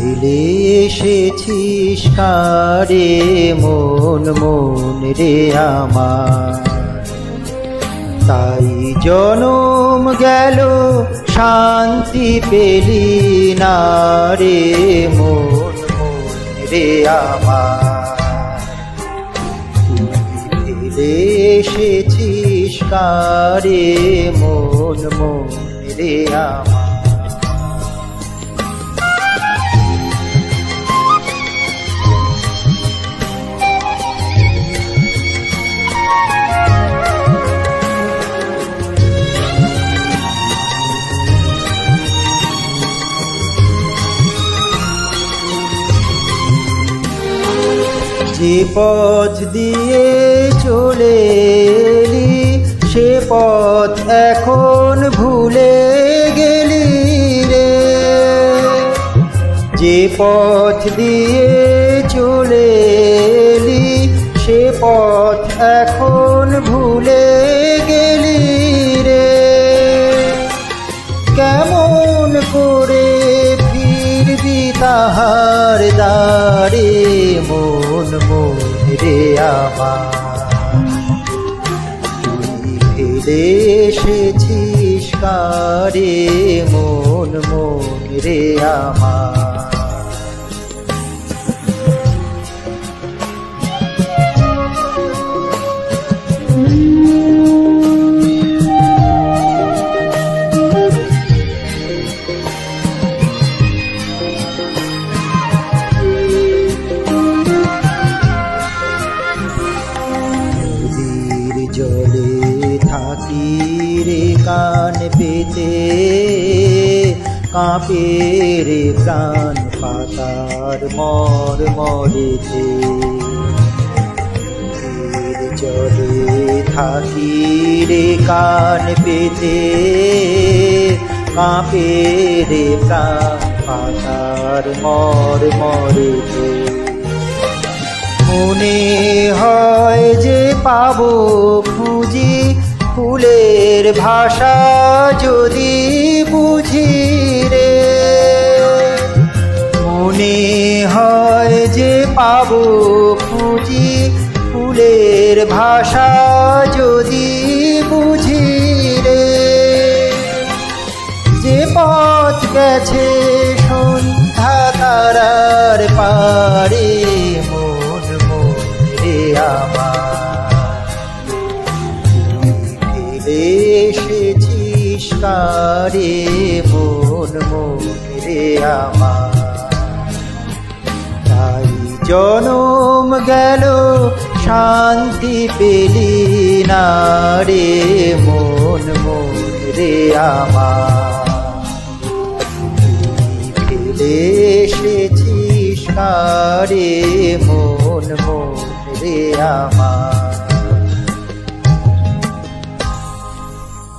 ফেলে এসেছিস কারে মন মন রে আমার? তাই জনম গেল, শান্তি পেলি না রে মন মন রে আমার। ফেলে এসেছিস কারে মন মন রে আমার? যে পথ দিয়ে চলে সে পথ এখন ভুলে গেলি রে। যে পথ দিয়ে চলে সে পথ এখন ভুলে গেলি রে। কেমন করে তাহার দারে মন মোরে আমার। তুই ফেলে এসেছিস কারে মন মোরে আমার। কান পেতে কাঁপে রে প্রাণ পাতার মর মরেতে চলে থাকি রে কান পেতে কাঁপে রে প্রাণ পাতার মর মরেতে মনে হয় যে পাবো খুঁজি ফুলের ভাষা যদি বুঝি রে, মনে হয় যে পাবো খুঁজি ফুলের ভাষা যদি বুঝি রে। যে পথ গেছে সন্ধ্যা তারার পারে কারে মন মন রে আমার। তাই জনম গেল, শান্তি পেলি না রে মন মন রে আমার ফেলে এসেছিস কারে মন মন আমার।